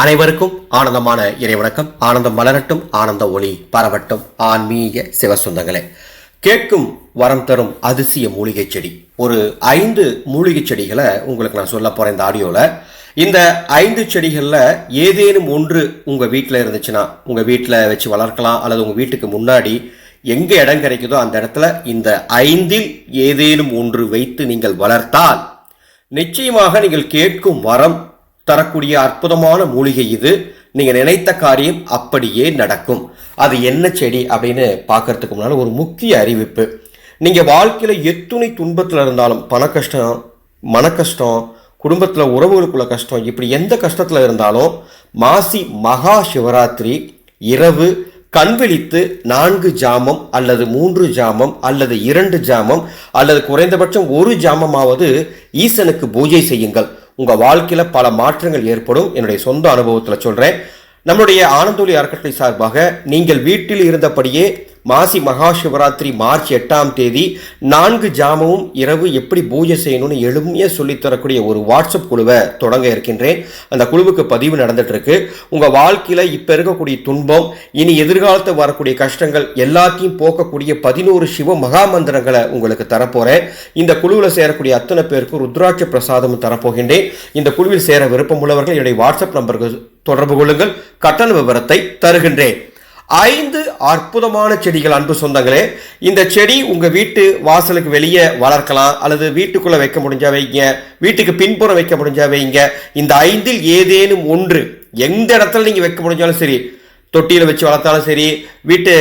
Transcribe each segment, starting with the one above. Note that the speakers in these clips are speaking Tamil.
அனைவருக்கும் ஆனந்தமான இறைவணக்கம். ஆனந்தம் மலரட்டும் ஆனந்த ஒளி பரவட்டும். ஆன்மீக சிவசுந்தங்களே கேட்கும் வரம் தரும் அதிசய மூலிகை செடி. ஒரு ஐந்து மூலிகை செடிகளை உங்களுக்கு நான் சொல்ல போறேன் இந்த ஆடியோல. இந்த ஐந்து செடிகளில் ஏதேனும் ஒன்று உங்கள் வீட்டில் இருந்துச்சுன்னா உங்கள் வீட்டில் வச்சு வளர்க்கலாம் அல்லது உங்கள் வீட்டுக்கு முன்னாடி எங்கே இடம் கிடைக்குதோ அந்த இடத்துல இந்த ஐந்தில் ஏதேனும் ஒன்று வைத்து நீங்கள் வளர்த்தால் நிச்சயமாக நீங்கள் கேட்கும் வரம் தரக்கூடிய அற்புதமான மூலிகை இது. நீங்க நினைத்த காரியம் அப்படியே நடக்கும். அது என்ன செடி அப்படின்னு பார்க்கறதுக்கு முன்னால் ஒரு முக்கிய அறிவிப்பு. நீங்க வாழ்க்கையில் எத்துணை துன்பத்தில் இருந்தாலும் பண கஷ்டம் மன கஷ்டம் குடும்பத்தில் உறவுகளுக்குள்ள கஷ்டம் இப்படி எந்த கஷ்டத்தில் இருந்தாலும் மாசி மகா சிவராத்திரி இரவு கண் விழித்து நான்கு ஜாமம் அல்லது மூன்று ஜாமம் அல்லது இரண்டு ஜாமம் அல்லது குறைந்தபட்சம் ஒரு ஜாமமாவது ஈசனுக்கு பூஜை செய்யுங்கள். உங்கள் வாழ்க்கையில் பல மாற்றங்கள் ஏற்படும். என்னுடைய சொந்த அனுபவத்தில் சொல்கிறேன் நம்முடைய ஆனந்தோலி அறக்கட்டளை சார்பாக நீங்கள் வீட்டில் இருந்தபடியே மாசி மகா சிவராத்திரி மார்ச் எட்டாம் தேதி நான்கு ஜாமமும் இரவு எப்படி பூஜை செய்யணும்னு எளிமையாக சொல்லித் தரக்கூடிய ஒரு வாட்ஸ்அப் குழுவை தொடங்க இருக்கின்றேன். அந்த குழுவுக்கு பதிவு நடந்துட்டு இருக்கு உங்க வாழ்க்கையில இப்ப இருக்கக்கூடிய துன்பம் இனி எதிர்காலத்தில் வரக்கூடிய கஷ்டங்கள் எல்லாத்தையும் போக்கக்கூடிய பதினோரு சிவ மகா மந்திரங்களை உங்களுக்கு தரப்போறேன். இந்த குழுவில் சேரக்கூடிய அத்தனை பேருக்கு ருத்ராட்ச பிரசாதமும் தரப்போகின்றேன். இந்த குழுவில் சேர விருப்பமுள்ளவர்கள் என்னுடைய வாட்ஸ்அப் நம்பருக்கு தொடர்பு கொள்ளுங்கள். கட்டண விவரத்தை தருகின்றேன். ஐந்து அற்புதமான செடிகள் அன்பு சொந்தங்களே. இந்த செடி உங்கள் வீட்டு வாசலுக்கு வெளியே வளர்க்கலாம் அல்லது வீட்டுக்குள்ளே வைக்க முடிஞ்சா வைங்க வீட்டுக்கு பின்புறம் வைக்க முடிஞ்சா வைங்க. இந்த ஐந்தில் ஏதேனும் ஒன்று எந்த இடத்துல நீங்கள் வைக்க முடிஞ்சாலும் சரி தொட்டியில் வச்சு வளர்த்தாலும் சரி வீட்டு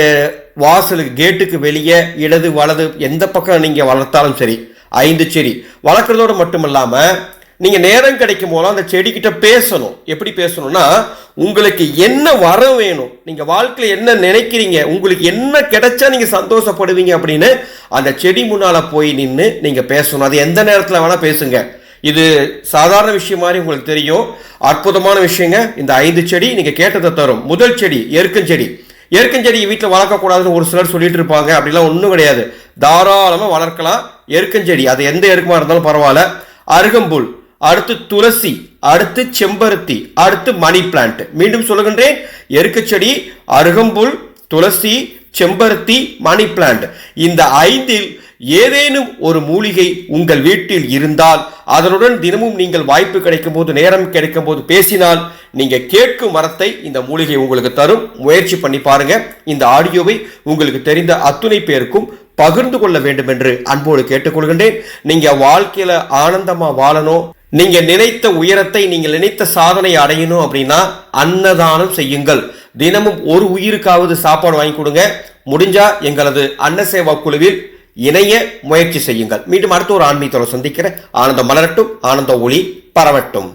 வாசலுக்கு கேட்டுக்கு வெளியே இடது வலது எந்த பக்கம் நீங்கள் வளர்த்தாலும் சரி ஐந்து செடி. வளர்க்குறதோடு மட்டும் இல்லாமல் நீங்க நேரம் கிடைக்கும் போது அந்த செடிக்கிட்ட பேசணும். எப்படி பேசணும்னா உங்களுக்கு என்ன வரம் வேணும் நீங்க வாழ்க்கையில் என்ன நினைக்கிறீங்க உங்களுக்கு என்ன கிடைச்சா நீங்க சந்தோஷப்படுவீங்க அப்படின்னு அந்த செடி முன்னால போய் நின்று நீங்க பேசணும். அது எந்த நேரத்தில் வேணால் பேசுங்க. இது சாதாரண விஷயம் மாதிரி உங்களுக்கு தெரியும். அற்புதமான விஷயங்க. இந்த ஐந்து செடி நீங்க கேட்டதை தரும். முதல் செடி எருக்கஞ்செடி எருக்கஞ்செடி வீட்டில் வளர்க்கக்கூடாதுன்னு ஒரு சிலர் சொல்லிட்டு இருப்பாங்க. அப்படிலாம் ஒன்றும் கிடையாது. தாராளமாக வளர்க்கலாம். எருக்கஞ்செடி அது எந்த எருக்கமாக இருந்தாலும் பரவாயில்ல. அருகம்புல். அடுத்து துளசி அடுத்து செம்பருத்தி அடுத்து மணி பிளான்ட் மீண்டும் சொல்லுகின்றேன் எருக்கச்செடி அருகம்புல் துளசி செம்பருத்தி மணி பிளான்ட் இந்த ஐந்தில் ஏதேனும் ஒரு மூலிகை உங்கள் வீட்டில் இருந்தால் அதனுடன் தினமும் நீங்கள் வாய்ப்பு கிடைக்கும் போது நேரம் கிடைக்கும் போது பேசினால் நீங்கள் கேட்கும் மரத்தை இந்த மூலிகை உங்களுக்கு தரும். முயற்சி பண்ணி பாருங்க. இந்த ஆடியோவை உங்களுக்கு தெரிந்த அத்துணை பேருக்கும் பகிர்ந்து கொள்ள வேண்டும் என்று அன்போடு கேட்டுக்கொள்கின்றேன். நீங்க வாழ்க்கையில ஆனந்தமா வாழணும். நீங்கள் நினைத்த உயரத்தை நீங்கள் நினைத்த சாதனை அடையணும் அப்படின்னா அன்னதானம் செய்யுங்கள். தினமும் ஒரு உயிருக்காவது சாப்பாடு வாங்கி கொடுங்க. முடிஞ்சா எங்களது அன்னசேவா குழுவில் இணைய முயற்சி செய்யுங்கள். மீண்டும் அடுத்த ஒரு ஆன்மீகத்தோடு சந்திக்கிற ஆனந்தம் மலரட்டும். ஆனந்த ஒளி பரவட்டும்.